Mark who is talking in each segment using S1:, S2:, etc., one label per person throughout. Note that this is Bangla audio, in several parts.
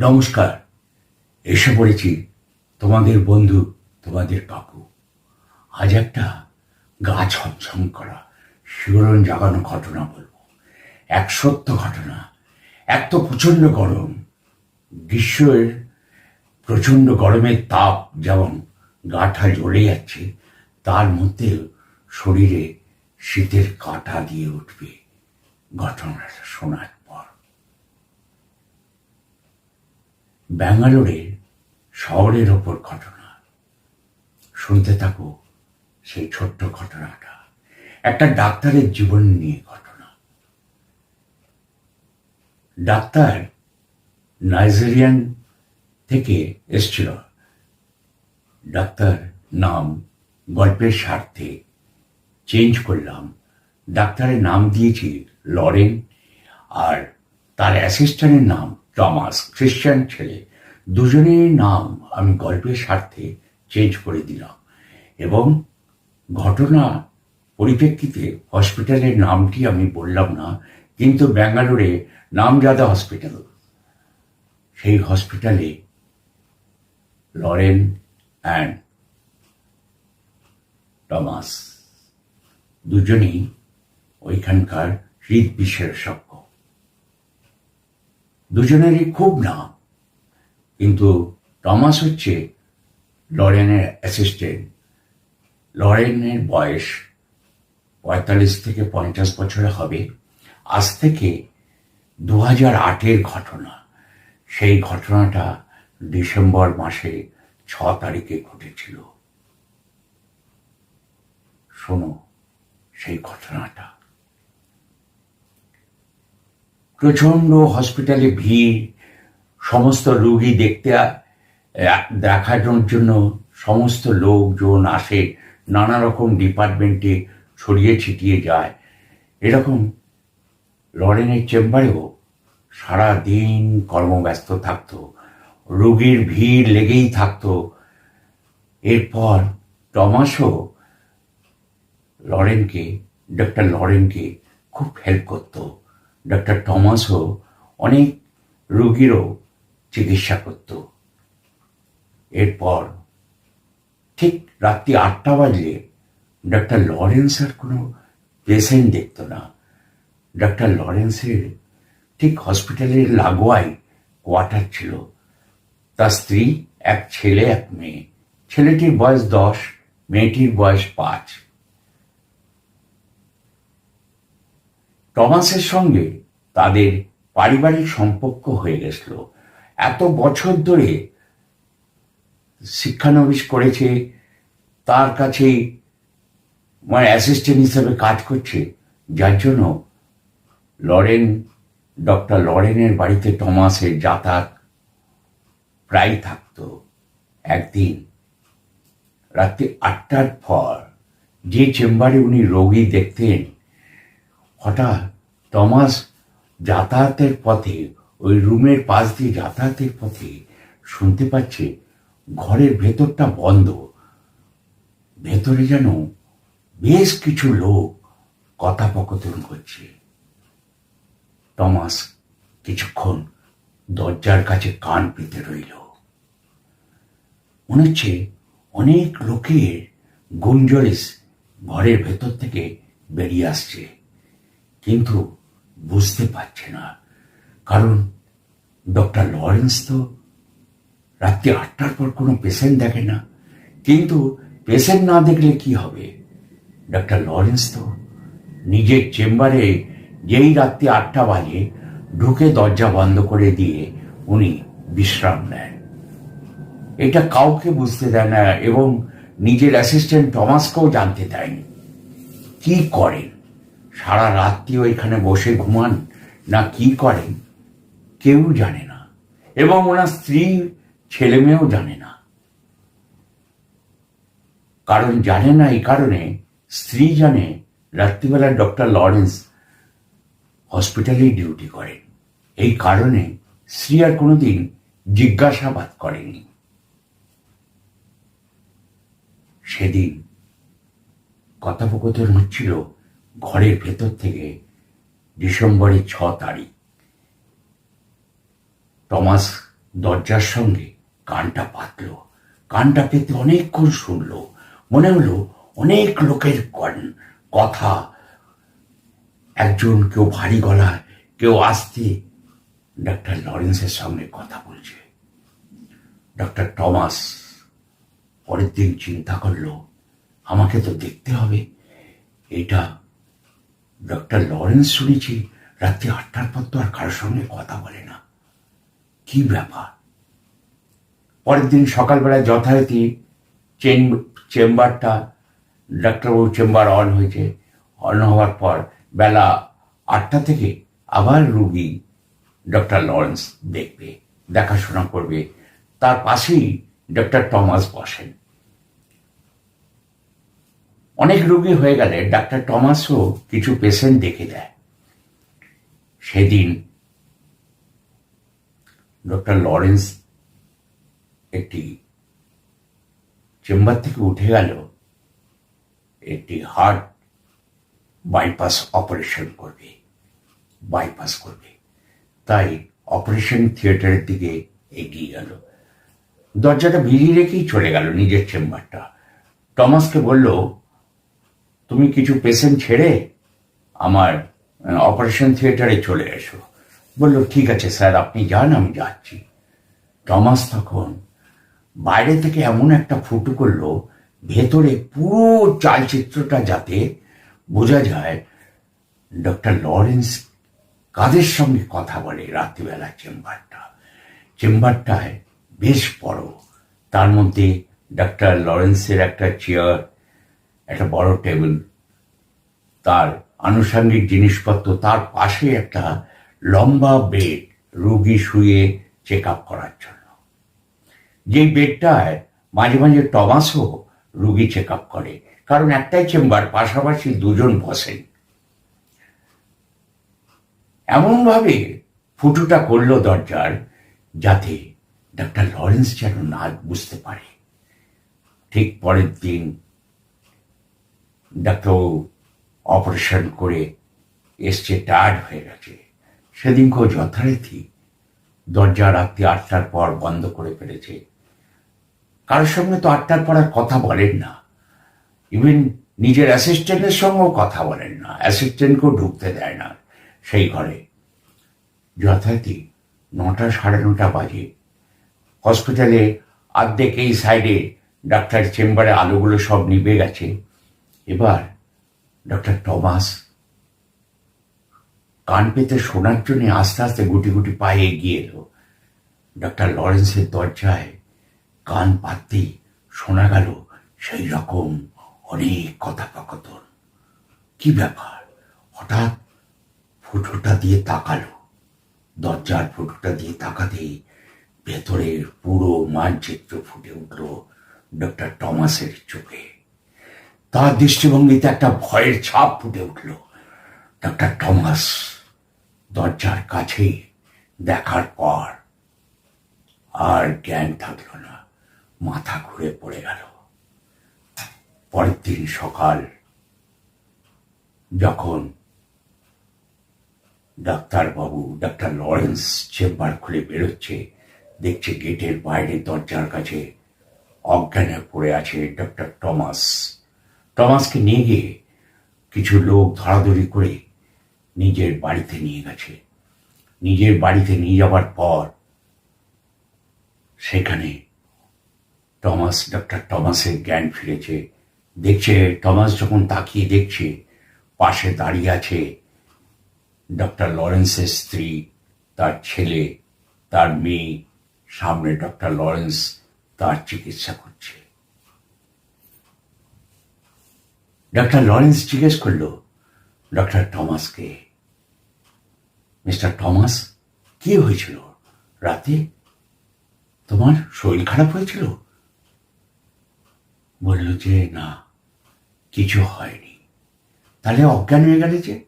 S1: নমস্কার। এসে পড়েছি তোমাদের বন্ধু, তোমাদের কাকু। আজ একটা গা ছমছম করা, শিহরণ জাগানো ঘটনা বলব। এক সত্য ঘটনা, এক তো প্রচণ্ড গরম। গ্রীষ্মের প্রচণ্ড গরমের তাপ যেমন গাটা জ্বলে যাচ্ছে, তার মধ্যে শরীরে শীতের কাঁটা দিয়ে উঠবে। ঘটনাটা শোনার পর ব্যাঙ্গালোরের শহরের ওপর ঘটনা। শুনতে থাকো সেই ছোট্ট ঘটনাটা। একটা ডাক্তারের জীবন নিয়ে ঘটনা। ডাক্তার নাইজেরিয়ান থেকে এসছিল। ডাক্তার নাম, গল্পের স্বার্থে চেঞ্জ করলাম। ডাক্তারের নাম দিয়েছি লরেন, আর তার অ্যাসিস্ট্যান্টের নাম টমাস, খ্রিশ্চান ছেলে। দুজনের নাম আমি গল্পের স্বার্থে চেঞ্জ করে দিলাম এবং ঘটনা পরিপ্রেক্ষিতে হসপিটালের নামটি আমি বললাম না, কিন্তু ব্যাঙ্গালোরে নামজাদা হসপিটাল সেই হসপিটালে লরেন অ্যান্ড টমাস, দুজনেই ওইখানকার হৃদ বিশেষজ্ঞ দুজনেরই খুব নাম। কিন্তু টমাস হচ্ছে লরেনের অ্যাসিস্ট্যান্ট লরেনের বয়স পঁয়তাল্লিশ থেকে পঞ্চাশ বছরে হবে। আজ থেকে দু হাজার আটের ঘটনা। সেই ঘটনাটা ডিসেম্বর মাসে ছ তারিখে ঘটেছিল। শোনো সেই ঘটনাটা। প্রচণ্ড হসপিটালে ভিড়, সমস্ত রুগী দেখতে দেখানোর জন্য সমস্ত লোকজন আসে, নানা রকম ডিপার্টমেন্টে ছড়িয়ে ছিটিয়ে যায়। এরকম লরেনের চেম্বারেও সারা দিন কর্মব্যস্ত থাকতো। রোগীর ভিড় লেগেই থাকতো। এরপর টমাসও লরেনকে ডক্টর লরেনকে খুব হেল্প করতো। ডক্টর টমাসও অনেক রুগীরও চিকিৎসা করত। এরপর ঠিক রাত্রি আটটা বাজলে ডক্টর লরেন্স আর কোনো পেশেন্ট দেখতো না। ডক্টর লরেন্সের ঠিক হসপিটালের লাগোয়াই কোয়ার্টার ছিল। তার স্ত্রী, এক ছেলে, এক মেয়ে। ছেলেটির বয়স দশ, মেয়েটির বয়স পাঁচ। টমাসের সঙ্গে তাদের পারিবারিক সম্পর্ক হয়ে গেছিল। এত বছর ধরে শিক্ষানবিশ করেছে, তার কাছেই মানে অ্যাসিস্ট্যান্ট হিসেবে কাজ করছে। যার জন্য লরেন, ডক্টর লরেনের বাড়িতে টমাসের যাতায়াত প্রায় থাকতো একদিন। রাত্রি আটটার পর যে চেম্বারে উনি রোগী দেখতেন হঠাৎ টমাস যাতায়াতের পথে, ওই রুমের পাশ দিয়ে যাতায়াতের পথে শুনতে পাচ্ছে ঘরের ভেতরটা বন্ধ। ভেতরে যেন বেশ কিছু লোক কথোপকথন করছে। টমাস কিছুক্ষণ দরজার কাছে কান পেতে রইল। মনে হচ্ছে অনেক লোকের গুঞ্জরিস ঘরের ভেতর থেকে বেরিয়ে আসছে। কিন্তু বুঝতে পারছে না। কারণ ডক্টর লরেন্স তো রাত্রি আটটার পর কোনো পেশেন্ট দেখে না। কিন্তু পেশেন্ট না দেখলে কি হবে? ডক্টর লরেন্স তো নিজের চেম্বারে যেই রাত্রি আটটা বাজে ঢুকে দরজা বন্ধ করে দিয়ে উনি বিশ্রাম নেন। এটা কাউকে বুঝতে দেয় না এবং নিজের অ্যাসিস্ট্যান্ট টমাসকেও জানতে দেয়নি। কি করেন? সারা রাত্রিও এখানে বসে ঘুমান। না কি করেন কেউ জানে না। এবং ওনার স্ত্রী, ছেলে মেয়েও জানে না। কারণ জানে না এই কারণে স্ত্রী জানে রাত্রিবেলা ডক্টর লরেন্স হসপিটালেই ডিউটি করেন এই কারণে স্ত্রী আর কোনোদিন জিজ্ঞাসাবাদ করেনি। সেদিন কথোপকথন হচ্ছিল ঘরের ভেতর থেকে ডিসেম্বরের ছ তারিখ। টমাস দরজার সঙ্গে কানটা পাতল। কানটা পেতে অনেকক্ষণ শুনলো। মনে হলো অনেক লোকের কথা। একজন কেউ ভারী গলায়, কেউ আসতে ডাক্তার লরেন্সের সঙ্গে কথা বলছে। ডক্টর টমাস পরের দিন চিন্তা করল, আমাকে তো দেখতে হবে। এটা ডক্টর লরেন্স শুনেছি, রাত্রি আটটার পর তো আর কারোর সঙ্গে কথা বলে না। কি ব্যাপার? পরের দিন সকালবেলায় যথারীতি চেন চেম্বারটা, ডাক্তারবাবুর চেম্বার অন হয়েছে। অন হওয়ার পর বেলা আটটা থেকে আবার রুগী ডক্টর লরেন্স দেখবে, দেখাশোনা করবে। তার পাশেই ডক্টর টমাস বসেন। অনেক রোগী হয়ে গেলে ডাক্তার টমাসও কিছু পেশেন্ট দেখে দেয়। সেদিন ডক্টর লরেন্স একটি চেম্বার থেকে উঠে গেল, একটি হার্ট বাইপাস অপারেশন করবে বাইপাস করবে। তাই অপারেশন থিয়েটারের দিকে এগিয়ে গেল। দরজাটা ভিড়িয়ে রেখেই চলে গেল নিজের চেম্বারটা। টমাসকে বলল তুমি কিছু পেশেন্ট ছেড়ে আমার অপারেশন থিয়েটারে চলে এসো। বলল, ঠিক আছে স্যার, আপনি যান, আমি যাচ্ছি। টমাস তখন বাইরে থেকে এমন একটা ফুটো করল, ভেতরে পুরো চালচিত্রটা যাতে বোঝা যায়, ডক্টর লরেন্স কাদের সঙ্গে কথা বলে রাত্রিবেলা চেম্বারটা। চেম্বারটায় বেশ বড়, তার মধ্যে ডক্টর লরেন্সের একটা চেয়ার একটা বড় টেবিল, তার আনুষঙ্গিক জিনিসপত্র, তার পাশে একটা লম্বা বেড রুগী শুয়ে চেক আপ করার জন্য। যেই বেডটায় মাঝে মাঝে টমাসও রুগী চেক আপ করে, কারণ একটাই চেম্বার, পাশাপাশি দুজন বসেন। এমনভাবে ফুটোটা করল দরজার, যাতে ডাক্তার লরেন্স যেন না বুঝতে পারে। ঠিক পরের দিন ডাক্তার অপারেশন করে এসছে টায়ার্ড হয়ে গেছে। সেদিনকেও যথারীতি দরজা রাত্রি আটটার পর বন্ধ করে ফেলেছে। কারোর সঙ্গে তো আটটার পর আর কথা বলেন না। ইভেন নিজের অ্যাসিস্ট্যান্টের সঙ্গেও কথা বলেন না। অ্যাসিস্ট্যান্টকেও ঢুকতে দেয় না সেই ঘরে। যথারীতি নটা সাড়ে নটা বাজে। হসপিটালে অর্ধেক এই সাইডে ডাক্তার চেম্বারে আলোগুলো সব নিভে গেছে। এবার ডক্টর টমাস কান পেতে শোনার জন্য আস্তে আস্তে গুটি গুটি পায়ে এগিয়ে এলো। ডক্টর লরেন্সের দরজায় কান পাততেই শোনা গেল সেই রকম অনেক কথোপকথন। কি ব্যাপার? হঠাৎ ফুটোটা দিয়ে তাকালো। দরজার ফুটোটা দিয়ে তাকাতেই ভেতরের পুরো মানচিত্র ফুটে উঠল ডক্টর টমাসের চোখে। তার দৃষ্টিভঙ্গিতে একটা ভয়ের ছাপ ফুটে উঠল। ডক্টর টমাস দরজার কাছেই দেখার পর আর জ্ঞান থাকল না, মাথা ঘুরে পড়ে গেল। পরের দিন সকাল যখন ডাক্তারবাবু, ডাক্তার লরেন্স চেম্বার খুলে বেরোচ্ছে, দেখছে গেটের বাইরে দরজার কাছে অজ্ঞানে পড়ে আছে ডক্টর টমাস টমাসকে নিয়ে গিয়ে কিছু লোক ধরাধরি করে নিজের বাড়িতে নিয়ে গেছে। নিজের বাড়িতে নিয়ে যাওয়ার পর সেখানে টমাস, ডক্টর টমাসের জ্ঞান ফিরেছে। দেখছে, টমাস যখন তাকিয়ে দেখছে, পাশে দাঁড়িয়ে আছে ডক্টর লরেন্সের স্ত্রী, তার ছেলে, তার মেয়ে, সামনে ডক্টর লরেন্স তার চিকিৎসা করছে। ডক্টর লরেন্স জিজ্ঞেস করল ডক্টর টমাসকে মিস্টার টমাস কি হয়েছিল? রাতে তোমার শরীর খারাপ হয়েছিল? বলল যে, না, কিছু হয়নি। তাহলে অজ্ঞান হয়ে গেলে যে?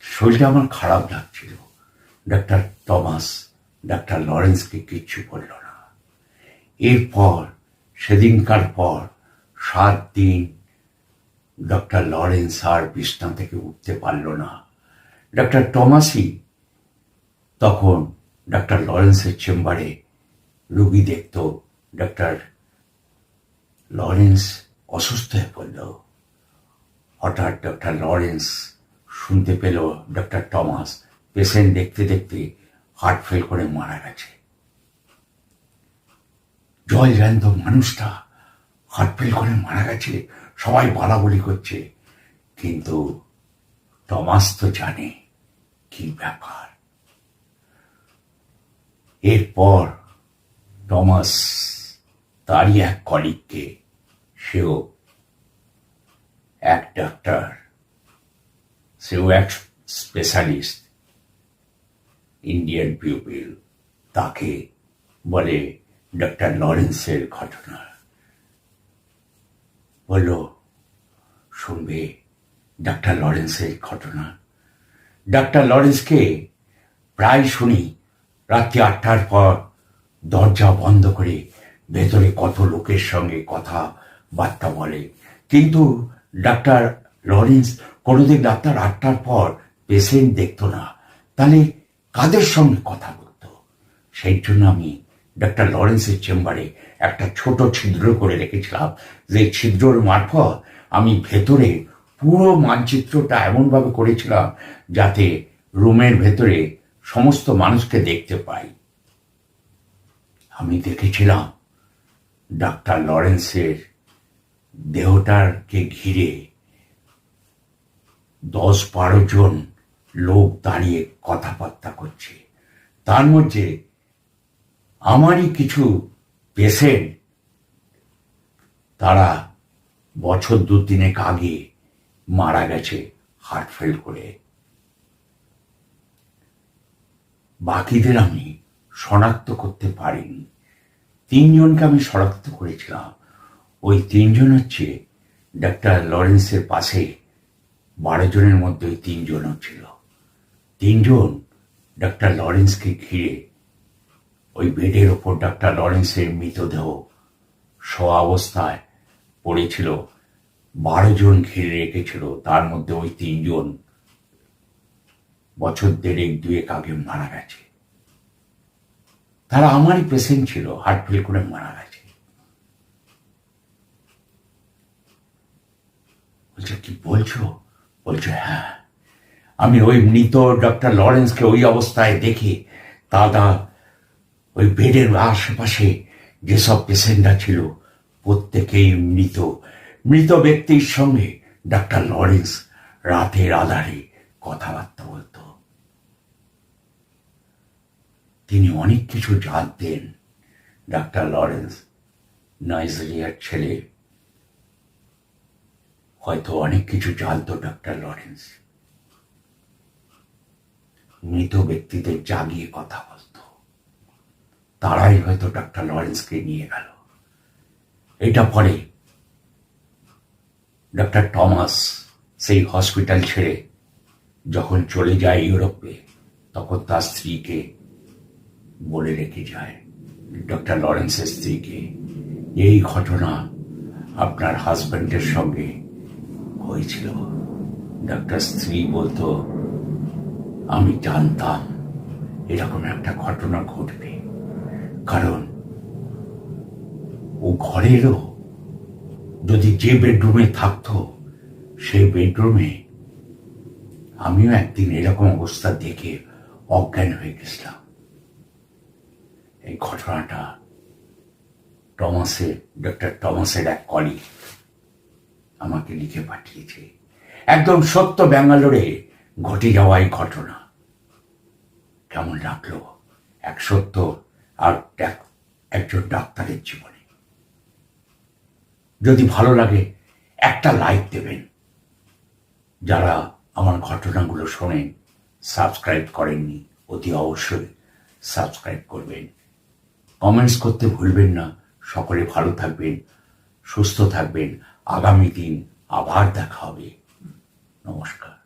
S1: শরীরটা আমার খারাপ লাগছিল। ডাক্তার টমাস ডাক্তার লরেন্সকে কিচ্ছু বলল না। এরপর, সেদিনকার পর সাত দিন ডক্টর লরেন্স আর বিছনা থেকে উঠতে পারল না। ডক্টর টমাসি তখন ডাক্তার লরেন্সের চেম্বারে রুগী দেখত। ডাক্তার লরেন্স অসুস্থ হয়ে পড়ল। হঠাৎ ডক্টর লরেন্স শুনতে পেল ডক্টর টমাস পেশেন্ট দেখতে দেখতে হার্ট ফেল করে মারা গেছে। জল জ্যান্ত মানুষটা হার্ট ফেল করে মারা গেছে। সবাই বলাবলি করছে, কিন্তু টমাস তো জানে কি ব্যাপার। এরপর টমাস তারই এক কলিগকে, সেও এক ডাক্তার, সেও এক স্পেশালিস্ট, ইন্ডিয়ান পিউপিল, তাকে বলে ডক্টর লরেন্সের ঘটনা বলল, শুনবে ডাক্তার লরেন্সের ঘটনা। ডাক্তার লরেন্সকে প্রায় শুনি রাত্রি আটটার পর দরজা বন্ধ করে ভেতরে কত লোকের সঙ্গে কথা বার্তা বলে। কিন্তু ডাক্তার লরেন্স কোনোদিন ডাক্তার আটটার পর পেশেন্ট দেখতো না, তাহলে কাদের সঙ্গে কথা বলতো? সেই জন্য আমি ডাক্তার লরেন্সের চেম্বারে একটা ছোট ছিদ্র করে রেখেছিলাম। যে ছিদ্রর মারফত আমি ভেতরে পুরো মানচিত্রটা এমনভাবে করেছিলাম যাতে রুমের ভেতরে সমস্ত মানুষকে দেখতে পাই। আমি দেখেছিলাম ডাক্তার লরেন্সের দেহটাকে ঘিরে দশ বারো জন লোক দাঁড়িয়ে কথাবার্তা করছে। তার মধ্যে আমারই কিছু পেশেন্ট তারা বছর দু তিনেক আগে মারা গেছে হার্ট ফেল করে। বাকিদের আমি শনাক্ত করতে পারিনি। তিনজনকে আমি শনাক্ত করেছিলাম। ওই তিনজন হচ্ছে ডাক্তার লরেন্সের পাশে, বারো জনের মধ্যে ওই তিনজনও ছিল। তিনজন ডাক্তার লরেন্সকে ঘিরে ওই বেডের ওপর ডাক্তার লরেন্সের মৃতদেহ শোয়া অবস্থায় পড়েছিল। বারো জন ঘিরে রেখেছিল। তার মধ্যে ওই তিনজন বছর দেড়েক দুয়েক আগে মারা গেছে। তারা আমারই পেশেন্ট ছিল হার্ট ফেল করে মারা গেছে। বলছে, কি বলছো? বলছে হ্যাঁ। আমি ওই মৃত ডক্টর লরেন্সকে ওই অবস্থায় দেখে দাদা ওই বেডের আশেপাশে যেসব পেশেন্টরা ছিল, প্রত্যেকেই মৃত। মৃত ব্যক্তির সঙ্গে ডাক্তার লরেন্স রাতের আধারে কথাবার্তা বলতো। তিনি অনেক কিছু জানতেন। ডাক্তার লরেন্স নাইজেরিয়ার ছেলে। হয়তো অনেক কিছু জানতো ডাক্তার লরেন্স। মৃত ব্যক্তিদের জাগিয়ে কথা বলতো। তারাই হয়তো ডাক্তার লরেন্সকে নিয়ে গেল। এটা পরে ডক্টর টমাস সেই হসপিটাল ছেড়ে যখন চলে যায় ইউরোপে, তখন তার স্ত্রীকে বলে রেখে যায় ডক্টর লরেন্সের স্ত্রীকে এই ঘটনা আপনার হাজব্যান্ডের সঙ্গে হয়েছিল। ডাক্তার স্ত্রী বলতো, আমি জানতাম এরকম একটা ঘটনা ঘটবে। কারণ ও ঘরেরও যদি যে বেডরুমে থাকতো, সেই বেডরুমে আমিও একদিন এরকম অবস্থা দেখে অজ্ঞান হয়ে গেছিলাম। এই ঘটনাটা টমাসের, ডক্টর টমাসের এক কলিগ আমাকে লিখে পাঠিয়েছে। একদম সত্য ব্যাঙ্গালোরে ঘটে যাওয়া এই ঘটনা। কেমন লাগল? এক সত্য আর এক- একজন ডাক্তারের জীবনে। যদি ভালো লাগে, একটা লাইক দেবেন। যারা আমার ঘটনাগুলো শোনেন, সাবস্ক্রাইব করেননি, অতি অবশ্যই সাবস্ক্রাইব করবেন। কমেন্টস করতে ভুলবেন না। সকলে ভালো থাকবেন, সুস্থ থাকবেন। আগামী দিন আবার দেখা হবে। নমস্কার।